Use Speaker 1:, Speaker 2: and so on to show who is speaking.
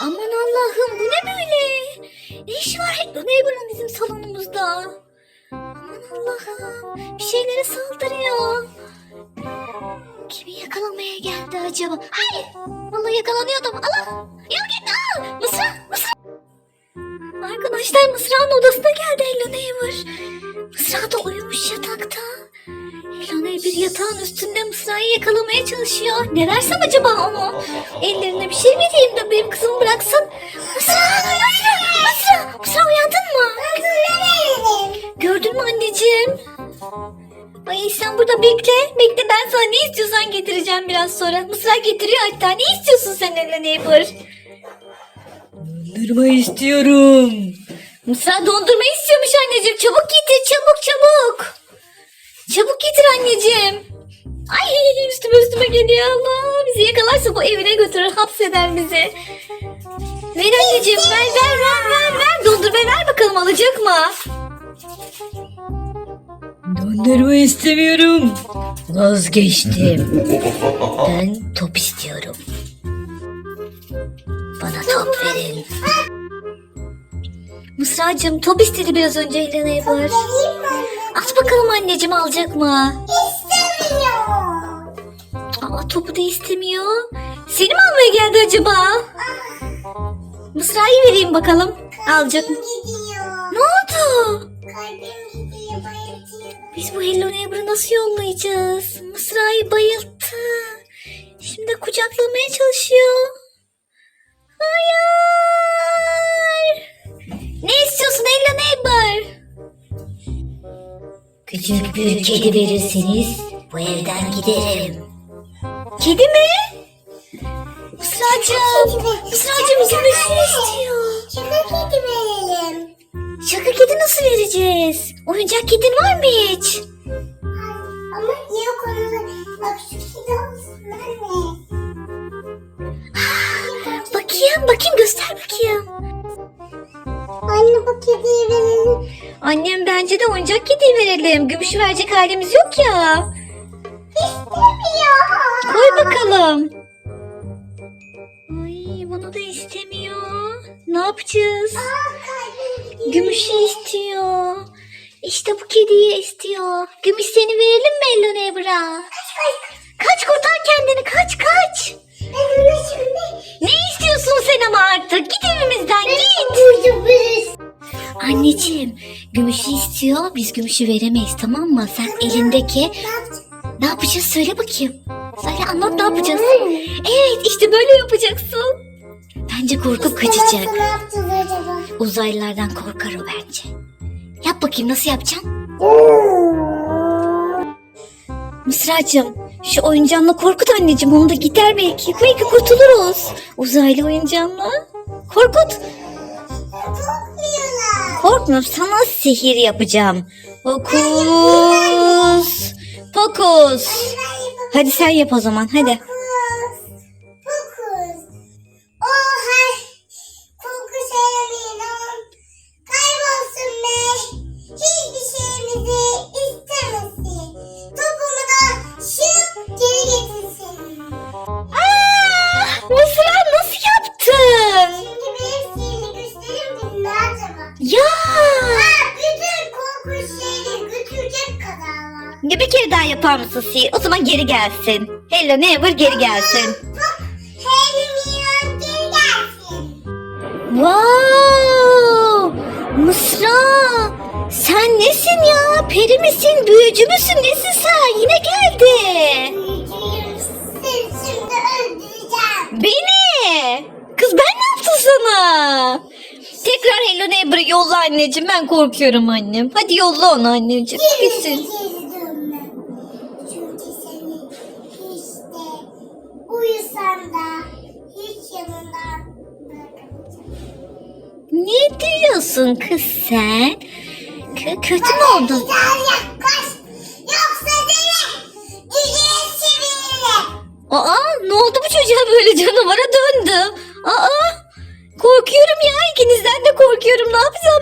Speaker 1: Aman Allah'ım bu ne böyle? Ne işi var Neighbor'ın bizim salonumuzda? Aman Allah'ım bir şeylere saldırıyor. Kimi yakalamaya geldi acaba? Hayır. Vallahi yakalanıyordum. Allah. Yürü git. Aa, Mısra. Mısra. Arkadaşlar Mısra'nın odasına geldi Hello Neighbor. Mısra da uyumuş yatakta. Hello Neighbor yatağın üstünde Mısra'yı yakalamaya çalışıyor. Ne versem acaba ona? Ellerine bir şey vereyim de benim kızımı bıraksın. Mısra. Mısra. Mısra. Mısra uyandın mı? Gördün mü anneciğim? Ay sen burada bekle. Bekle ben sana ne istiyorsan getireceğim biraz sonra. Mısra getiriyor hatta. Ne istiyorsun sen Hello Neighbor? Dondurma istiyorum. Mısra dondurma istiyormuş anneciğim. Çabuk getir çabuk çabuk. Çabuk getir anneciğim. Ay üstüme üstüme geliyor Allah. Bizi yakalarsa bu evine götürür hapseder bizi. Ver anneciğim ver ver ver ver ver. Dondurma ver bakalım alacak mı? Dondurma istemiyorum. Vazgeçtim. Ben top istiyorum. Bana top verin. Mısracığım top istedi biraz önce Helena Neighbor. At bakalım anneciğim alacak mı? Aa topu da istemiyor. Seni mi almaya geldi acaba? Mısra'yı vereyim bakalım. Alacak mı? Ne oldu? Biz bu Hello Neighbor'ı nasıl yollayacağız? Mısra'yı bayılttı. Şimdi kucaklamaya çalışıyor. Küçük bir kedi verirseniz bu evden giderim. Kedi mi? Mısra'cığım. Mısra'cığım gümüşü istiyor. Şaka kedi nasıl vereceğiz? Oyuncak kedin var mı hiç?
Speaker 2: Ama yok onun bak şu kedi olsun anne.
Speaker 1: Bakayım bakayım göster bakayım. Annem bence de oyuncak kediyi verelim. Gümüşü verecek halimiz yok ya.
Speaker 2: İstemiyor.
Speaker 1: Koy bakalım. Ay bunu da istemiyor. Ne yapacağız? Gümüşü istiyor. İşte bu kediyi istiyor. Gümüş seni verelim mi Hello Neighbor'a?
Speaker 2: Kaç kaç.
Speaker 1: Kaç kurtar kendini kaç kaç.
Speaker 2: Ben ona şimdi.
Speaker 1: Ne istiyorsun sen ama artık? Git evimizden git. Anneciğim gümüşü istiyor. Biz gümüşü veremeyiz tamam mı? Sen elindeki
Speaker 2: Ne yapacağız?
Speaker 1: ne yapacağız söyle bakayım. Söyle anlat ne yapacağız? Evet işte böyle yapacaksın. Bence korkup kaçacak.
Speaker 2: Ne yapacağız acaba?
Speaker 1: Uzaylılardan korkar o bence. Yap bakayım nasıl yapacaksın? Mısracığım şu oyuncağınla korkut anneciğim onu da gider belki. Belki kurtuluruz. Uzaylı oyuncağınla. Korkut. Korkmuyorum sana sihir yapacağım.
Speaker 2: Ben yapayım.
Speaker 1: Hadi sen yap o zaman hadi. Ya bir kere daha yapar mısın sihir? O zaman geri gelsin. Hello neighbor geri gelsin.
Speaker 2: Helmiyon geri gelsin.
Speaker 1: Wow! Mısra! Sen nesin ya? Peri misin? Büyücü müsün? Nesin sen? Yine geldi.
Speaker 2: Büyücüyüm. Şimdi öldüreceğim.
Speaker 1: Beni! Kız ben ne yaptım sana? Tekrar Hello Neighbor'ı yolla anneciğim. Ben korkuyorum annem. Hadi yolla onu anneciğim. Gitsin.
Speaker 2: Uyusan da hiç yanından.
Speaker 1: Ne diyorsun kız sen? Kö- kötü mü oldun?
Speaker 2: Güzel yaklaş. Yoksa seni cüceye çeviririm.
Speaker 1: Aa ne oldu bu çocuğa böyle canavara döndü. Aa korkuyorum ya ikinizden de korkuyorum. Ne yapacağım